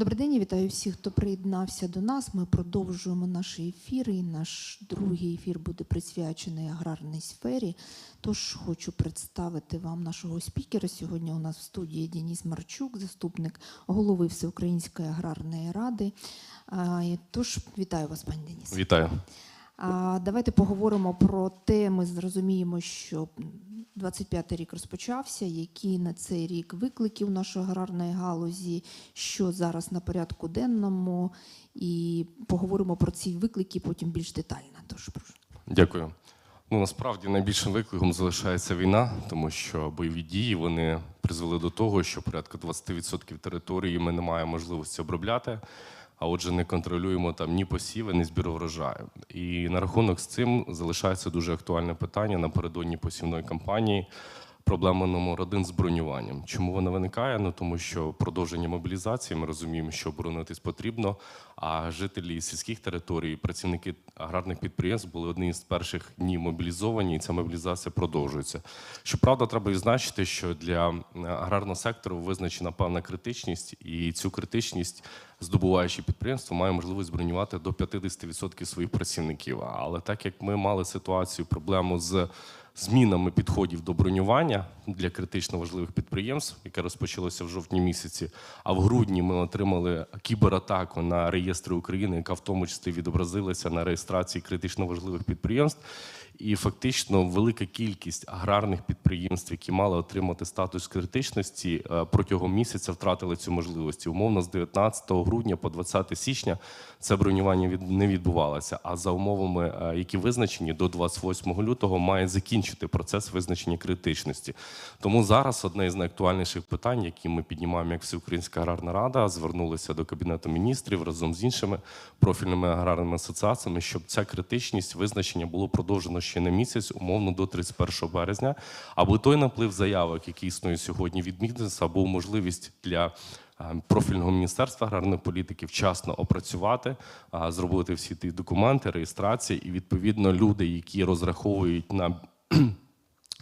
Добрий день, я вітаю всіх, хто приєднався до нас. Ми продовжуємо наші ефіри. І наш другий ефір буде присвячений аграрній сфері. Тож хочу представити вам нашого спікера. Сьогодні у нас в студії Деніс Марчук, заступник голови Всеукраїнської аграрної ради. Тож вітаю вас, пані Деніс. Вітаю. Давайте поговоримо про те. Ми зрозуміємо, що 25-й рік розпочався. Які на цей рік викликів нашої аграрної галузі, що зараз на порядку денному, і поговоримо про ці виклики потім більш детально. Тож прошу. Дякую. Ну насправді найбільшим викликом залишається війна, тому що бойові дії вони призвели до того, що порядка 20% території ми не маємо можливості обробляти. А отже, не контролюємо там ні посіви, ні збір врожаю. І на рахунок з цим залишається дуже актуальне питання напередодні посівної кампанії. Проблема номер один з бронюванням. Чому вона виникає? Ну тому що продовження мобілізації ми розуміємо, що оборонитись потрібно. А жителі сільських територій, працівники аграрних підприємств були одні з перших днів мобілізовані, і ця мобілізація продовжується. Щоправда, треба відзначити, що для аграрного сектору визначена певна критичність, і цю критичність здобуваючи підприємство має можливість бронювати до 50% своїх працівників. Але так як ми мали ситуацію, проблему з змінами підходів до бронювання для критично важливих підприємств, яке розпочалося в жовтні місяці. А в грудні ми отримали кібератаку на реєстри України, яка в тому числі відобразилася на реєстрації критично важливих підприємств. І фактично велика кількість аграрних підприємств, які мали отримати статус критичності, е, протягом місяця втратили цю можливість. Умовно, з 19 грудня по 20 січня це бронювання не відбувалося. А за умовами, е, які визначені до 28 лютого, має закінчити процес визначення критичності. Тому зараз одне з найактуальніших питань, які ми піднімаємо як Всеукраїнська аграрна рада, звернулися до кабінету міністрів разом з іншими профільними аграрними асоціаціями, щоб ця критичність визначення було продовжено ще на місяць, умовно до 31 березня, аби той наплив заявок, який існує сьогодні від бізнесу, був можливість для профільного міністерства аграрної політики вчасно опрацювати, зробити всі ті документи, реєстрації, і відповідно люди, які розраховують на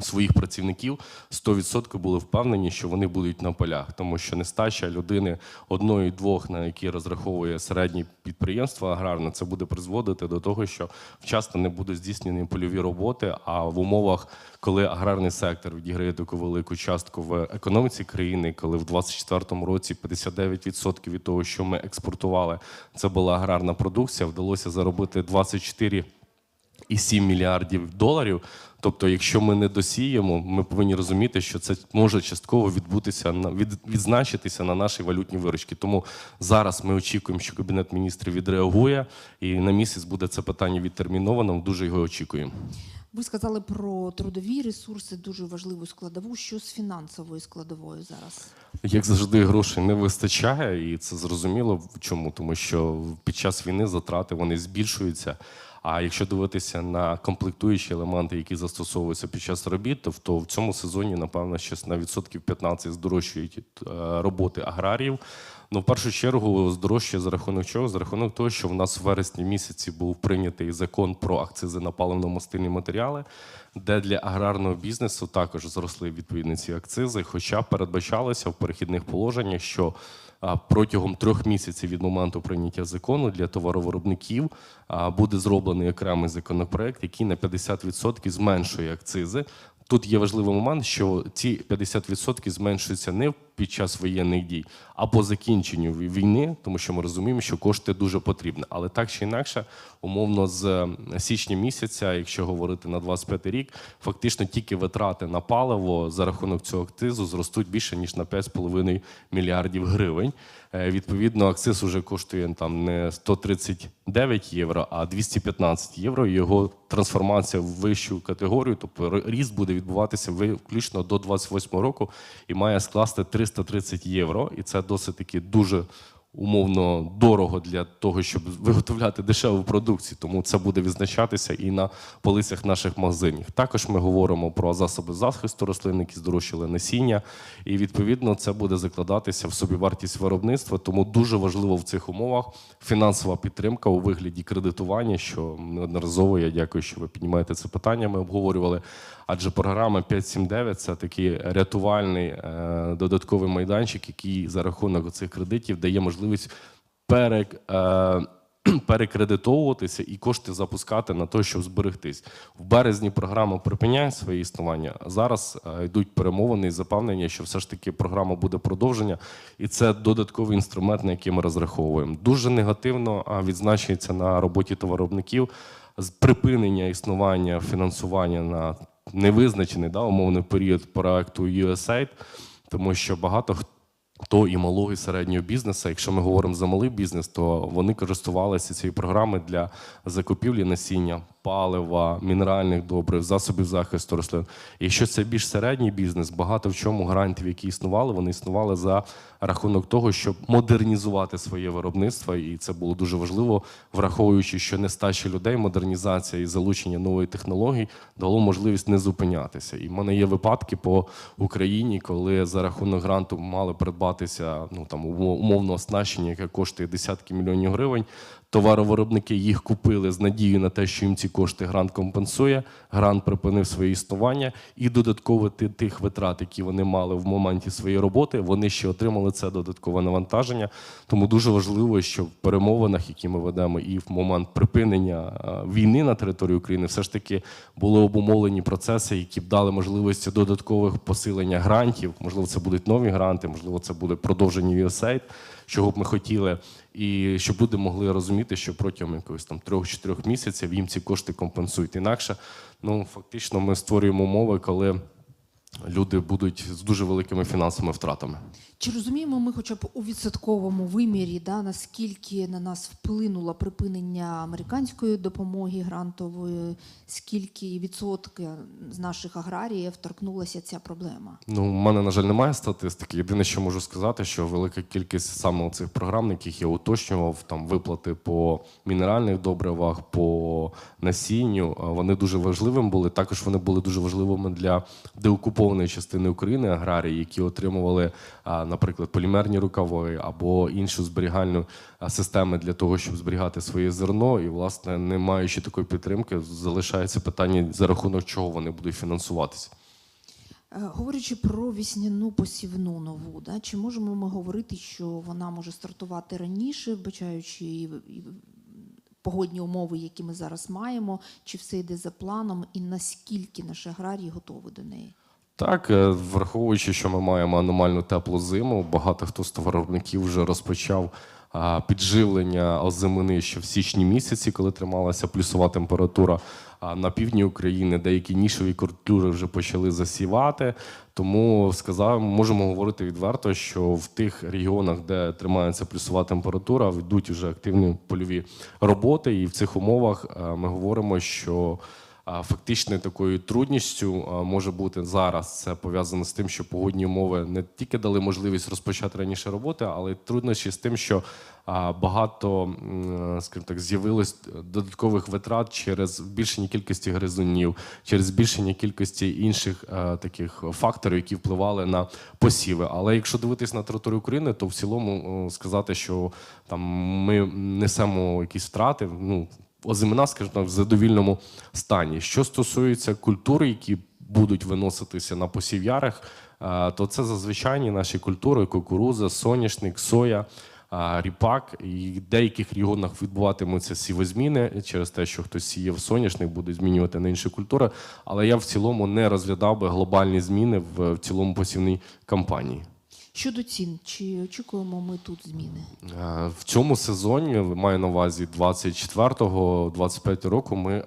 своїх працівників 100% були впевнені, що вони будуть на полях, тому що нестача людини одної-двох, на які розраховує середнє підприємство аграрне, це буде призводити до того, що вчасно не будуть здійснені польові роботи. А в умовах, коли аграрний сектор відіграє таку велику частку в економіці країни, коли в 2024 році 59% від того, що ми експортували, це була аграрна продукція, вдалося заробити 24 і 7 мільярдів доларів. Тобто, якщо ми не досіємо, ми повинні розуміти, що це може частково відбутися на від, відзначитися на нашій валютній виручці. Тому зараз ми очікуємо, що кабінет міністрів відреагує, і на місяць буде це питання відтерміновано. Дуже його очікуємо. Ви сказали про трудові ресурси, дуже важливу складову. Що з фінансовою складовою зараз? Як завжди, грошей не вистачає, і це зрозуміло чому, тому що під час війни затрати вони збільшуються. А якщо дивитися на комплектуючі елементи, які застосовуються під час робіт, то в- цьому сезоні, напевно, щось на відсотків 15 здорожчують е, роботи аграріїв. Ну, в першу чергу, здорожчує за рахунок чого? За рахунок того, що в нас в вересні місяці був прийнятий закон про акцизи на паливно-мастильні матеріали, де для аграрного бізнесу також зросли відповідні ці акцизи. Хоча передбачалося в перехідних положеннях, що протягом трьох місяців від моменту прийняття закону для товаровиробників буде зроблений окремий законопроект, який на 50% зменшує акцизи. Тут є важливий момент, що ці 50% зменшуються не під час воєнних дій, а по закінченню війни, тому що ми розуміємо, що кошти дуже потрібні. Але так чи інакше, умовно, з січня місяця, якщо говорити на 25 рік, фактично тільки витрати на паливо за рахунок цього акцизу зростуть більше ніж на 5,5 мільярдів гривень. Е, Відповідно, акциз уже коштує там не 139 євро, а 215 євро. Його трансформація в вищу категорію, тобто ріст буде відбуватися виключно до 28 року і має скласти 330 євро. І це досить таки дуже умовно дорого для того, щоб виготовляти дешеву продукцію. Тому це буде відзначатися і на полицях наших магазинів. Також ми говоримо про засоби захисту рослин, які здорожчали насіння, і відповідно це буде закладатися в собівартість виробництва. Тому дуже важливо в цих умовах фінансова підтримка у вигляді кредитування, що неодноразово я дякую, що ви піднімаєте це питання. Ми обговорювали. Адже програма 579 – це такий рятувальний е, додатковий майданчик, який за рахунок цих кредитів дає можливість можливість е, перекредитовуватися і кошти запускати на те, щоб зберегтись. В березні програма припиняє своє існування. А зараз е, йдуть перемовини і запевнення, що все ж таки програма буде продовження, і це додатковий інструмент, на який ми розраховуємо. Дуже негативно відзначується на роботі товаровиробників з припинення існування фінансування на невизначений да, умовний період проекту USAID, тому що багато хто то і малого і середнього бізнесу. Якщо ми говоримо за малий бізнес, то вони користувалися цією програмою для закупівлі насіння, палива, мінеральних добрив, засобів захисту рослин. Якщо це більш середній бізнес, багато в чому грантів, які існували, вони існували за рахунок того, щоб модернізувати своє виробництво, і це було дуже важливо, враховуючи, що нестача людей, модернізація і залучення нової технологій дало можливість не зупинятися. І в мене є випадки по Україні, коли за рахунок гранту мали придбатися ну там умо- умовно оснащення, яке коштує десятки мільйонів гривень. Товаровиробники їх купили з надією на те, що їм ці кошти грант компенсує. Грант припинив своє існування, і додатково тих витрат, які вони мали в моменті своєї роботи, вони ще отримали це додаткове навантаження. Тому дуже важливо, що в перемовинах, які ми ведемо, і в момент припинення е, війни на території України, все ж таки були обумовлені процеси, які б дали можливості додаткових посилення грантів. Можливо, це будуть нові гранти, можливо, це буде продовження USAID, чого б ми хотіли, і щоб люди могли розуміти, що протягом якогось там трьох-чотирьох місяців їм ці кошти компенсують. Інакше, ну фактично, ми створюємо умови, коли люди будуть з дуже великими фінансовими втратами. Чи розуміємо ми, хоча б у відсотковому вимірі, да, наскільки на нас вплинуло припинення американської допомоги грантової, скільки відсотки з наших аграріїв торкнулася ця проблема? Ну, у мене, на жаль, немає статистики. Єдине, що можу сказати, що велика кількість саме цих програм, яких я уточнював, там виплати по мінеральних добривах, по насінню, вони дуже важливими були. Також вони були дуже важливими для деокупованої частини України аграрії, які отримували, наприклад, полімерні рукави або іншу зберігальну систему для того, щоб зберігати своє зерно. І, власне, не маючи такої підтримки, залишається питання, за рахунок чого вони будуть фінансуватися. Е, Говорячи про вісняну посівну нову, да, чи можемо ми говорити, що вона може стартувати раніше, вбачаючи погодні умови, які ми зараз маємо, чи все йде за планом, і наскільки наші аграрії готові до неї? Так, е, враховуючи, що ми маємо аномально теплу зиму, багато хто з товаровиробників вже розпочав підживлення озимини ще в січні місяці, коли трималася плюсова температура. А на півдні України деякі нішові культури вже почали засівати. Тому сказав, можемо говорити відверто, що в тих регіонах, де тримається плюсова температура, йдуть вже активні польові роботи. І в цих умовах е, ми говоримо, що Фактичною такою трудністю може бути зараз. Це пов'язано з тим, що погодні умови не тільки дали можливість розпочати раніше роботи, але й труднощі з тим, що багато, м, скажімо так, з'явилось додаткових витрат через збільшення кількості гризунів, через збільшення кількості інших е, таких факторів, які впливали на посіви. Але якщо дивитись на територію України, то в цілому е, сказати, що там ми несемо якісь втрати, ну озимина, скажімо так, в задовільному стані. Що стосується культур, які будуть виноситися на посів'ярах, е, то це зазвичайні наші культури: кукуруза, соняшник, соя. Ріпак і в деяких регіонах відбуватимуться сівозміни через те, що хтось сіяв соняшник, буде змінювати на інші культури. Але я в цілому не розглядав би глобальні зміни в цілому посівній кампанії. Щодо цін, чи очікуємо ми тут зміни? Е, В цьому сезоні маю на увазі 24-25 року. Ми е,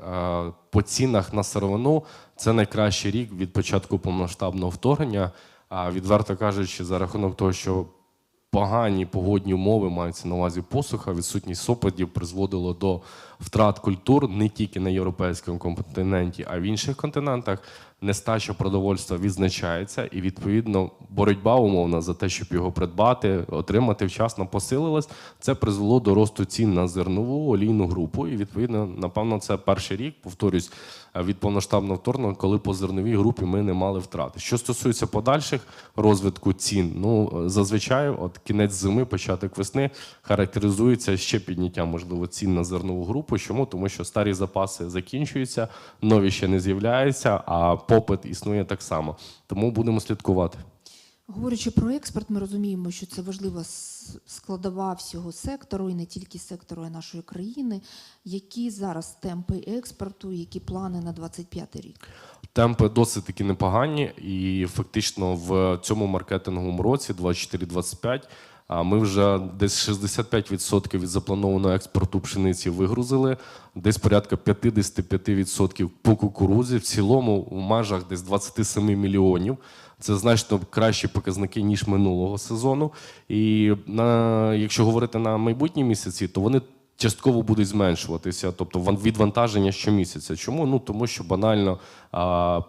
по цінах на сировину це найкращий рік від початку повномасштабного вторгнення. А відверто кажучи, за рахунок того, що погані погодні умови маються на увазі посуха, відсутність опадів призводило до втрат культур не тільки на європейському континенті, а й в інших континентах. Нестача продовольства відзначається, і відповідно боротьба умовна за те, щоб його придбати, отримати вчасно посилилась. Це призвело до росту цін на зернову олійну групу. І відповідно, напевно, це перший рік, повторюсь, від повноштабного вторгнення, коли по зерновій групі ми не мали втрати. Що стосується подальших розвитку цін, ну е, зазвичай, от кінець зими, початок весни характеризується ще підняттям, можливо, цін на зернову групу. Чому? Тому що старі запаси закінчуються, нові ще не з'являються, а попит існує так само. Тому будемо слідкувати. Говорячи про експорт, ми розуміємо, що це с- складова всього сектору, і не тільки сектору, і нашої країни. Які зараз темпи експорту, які плани на 25 рік? Темпи досить таки непогані, і фактично в цьому маркетинговому році, 24-25, а ми вже десь 65% від запланованого експорту пшениці вигрузили, десь порядка 55% по кукурудзі. В цілому в межах десь 27 мільйонів. Це значно кращі показники ніж минулого сезону. І на якщо говорити на майбутні місяці, то вони частково будуть зменшуватися, тобто відвантаження щомісяця. Чому? Ну тому що банально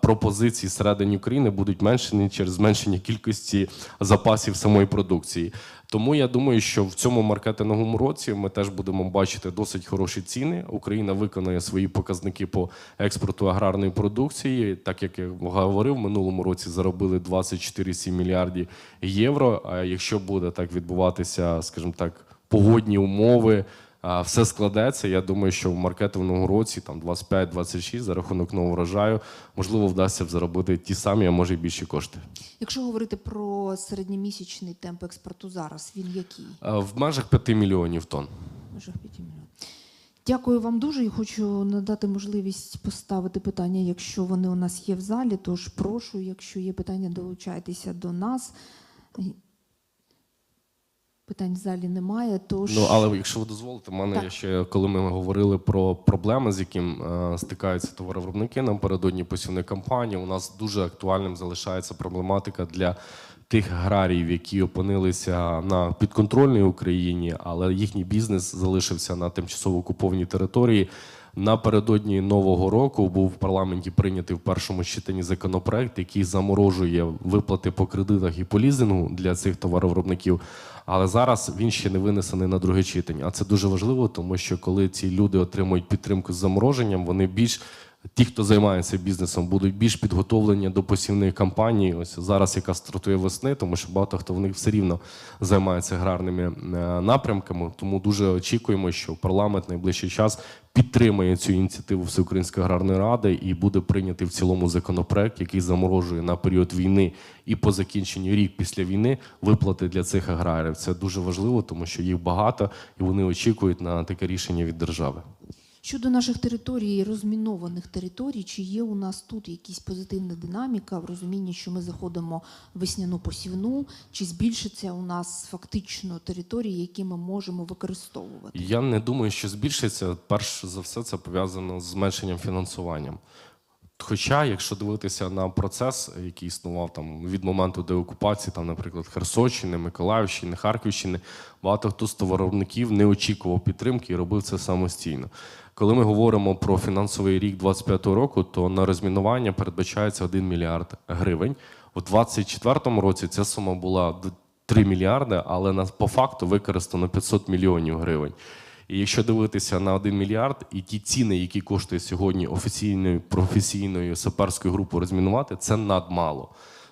пропозиції всередині України будуть меншені через зменшення кількості запасів самої продукції. Тому я думаю, що в цьому маркетинговому році ми теж будемо бачити досить хороші ціни. Україна виконає свої показники по експорту аграрної продукції. Так як я говорив, в минулому році заробили 24,7 мільярдів євро. А якщо буде так відбуватися, скажімо так, погодні умови. А, Все складеться. Я думаю, що в маркетинговому році, там 25-26, за рахунок нового врожаю, можливо, вдасться заробити ті самі, а може й більші кошти. Якщо говорити про середньомісячний темп експорту зараз, він який? В межах 5 мільйонів тонн. Межах 5 мільйонів. Дякую вам дуже і хочу надати можливість поставити питання, якщо вони у нас є в залі. Тож прошу, якщо є питання, долучайтеся до нас. Питань в залі немає. Тож Ну але якщо ви дозволите, в мене Так. ще коли ми говорили про проблеми, з яким е, стикаються товаровиробники напередодні посівної кампанії. У нас дуже актуальним залишається проблематика для тих аграріїв, які опинилися на підконтрольній Україні, але їхній бізнес залишився на тимчасово окупованій території. Напередодні нового року був в парламенті прийнятий в першому читанні законопроект, який заморожує виплати по кредитах і по лізингу для цих товаровиробників. Але зараз він ще не винесений на друге читання. А це дуже важливо, тому що коли ці люди отримують підтримку з замороженням, вони більш ті, хто займається бізнесом, будуть більш підготовлені до посівної кампанії. Ось зараз, яка стартує весни, тому що багато хто в них все рівно займається аграрними е, напрямками. Тому дуже очікуємо, що парламент найближчий час підтримає цю ініціативу Всеукраїнської аграрної ради і буде прийнятий в цілому законопроект, який заморожує на період війни і по закінченню рік після війни виплати для цих аграріїв. Це дуже важливо, тому що їх багато і вони очікують на таке рішення від держави. Щодо наших територій, розмінованих територій, чи є у нас тут якась позитивна динаміка в розумінні, що ми заходимо в весняну посівну, чи збільшиться у нас фактично території, які ми можемо використовувати? Я не думаю, що збільшиться. Перш за все, це пов'язано з зменшенням фінансуванням. Хоча, якщо дивитися на процес, який існував там від моменту деокупації, там, наприклад, Херсонщини, Миколаївщини, Харківщини, багато хто з товаровиробників не очікував підтримки і робив це самостійно. Коли ми говоримо про фінансовий рік 2025 року, то на розмінування передбачається 1 мільярд гривень. У 2024 році ця сума була д- 3 мільярди, але на по факту використано 500 мільйонів гривень. І якщо дивитися на 1 мільярд і ті ціни, які коштує сьогодні офіційною професійною саперською групою розмінувати, це надмало.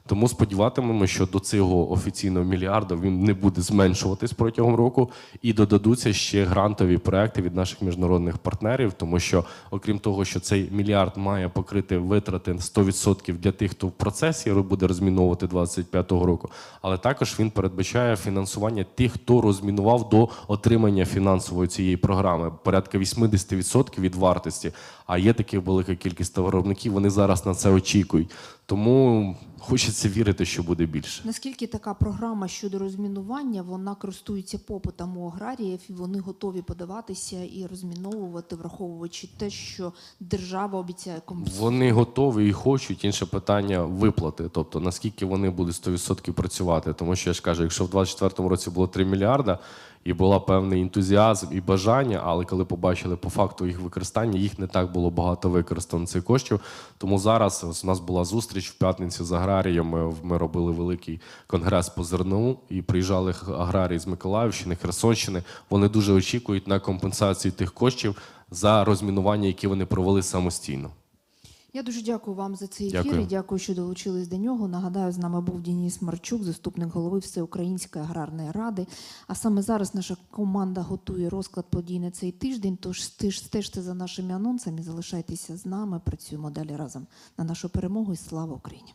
Тому сподіватимемо, що до цього офіційного мільярда він не буде зменшуватись протягом року, і додадуться ще грантові проекти від наших міжнародних партнерів, тому що, окрім того, що цей мільярд має покрити витрати 100% для тих, хто в процесі буде розміновувати 25-го року, але також він передбачає фінансування тих, хто розмінував до отримання фінансової цієї програми, порядка 80% від вартості. А є така велика кількість товаровиробників, вони зараз на це очікують. Тому хочеться вірити, що буде більше. Наскільки така програма щодо розмінування вона користується попитом у аграріїв, і вони готові подаватися і розміновувати, враховуючи те, що держава обіцяє компенсувати? Вони готові і хочуть. Інше питання виплати. Тобто наскільки вони будуть 100% працювати. Тому що я ж кажу, якщо в 2024 році було 3 мільярда і була певний ентузіазм і бажання, але коли побачили по факту їх використання, їх не так було багато використано цих коштів. Тому зараз ось у нас була зустріч в п'ятницю з аграріями. Ми робили великий конгрес по зерну і приїжджали аграрії з Миколаївщини, Херсонщини. Вони дуже очікують на компенсацію тих коштів за розмінування, які вони провели самостійно. Я дуже дякую вам за цей ефір Дякую. і дякую, що долучились до нього. Нагадаю, з нами був Дініс Марчук, заступник голови Всеукраїнської аграрної ради. А саме зараз наша команда готує розклад подій на цей тиждень. Тож стеж- стежте за нашими анонсами, залишайтеся з нами. Працюємо далі разом на нашу перемогу і слава Україні.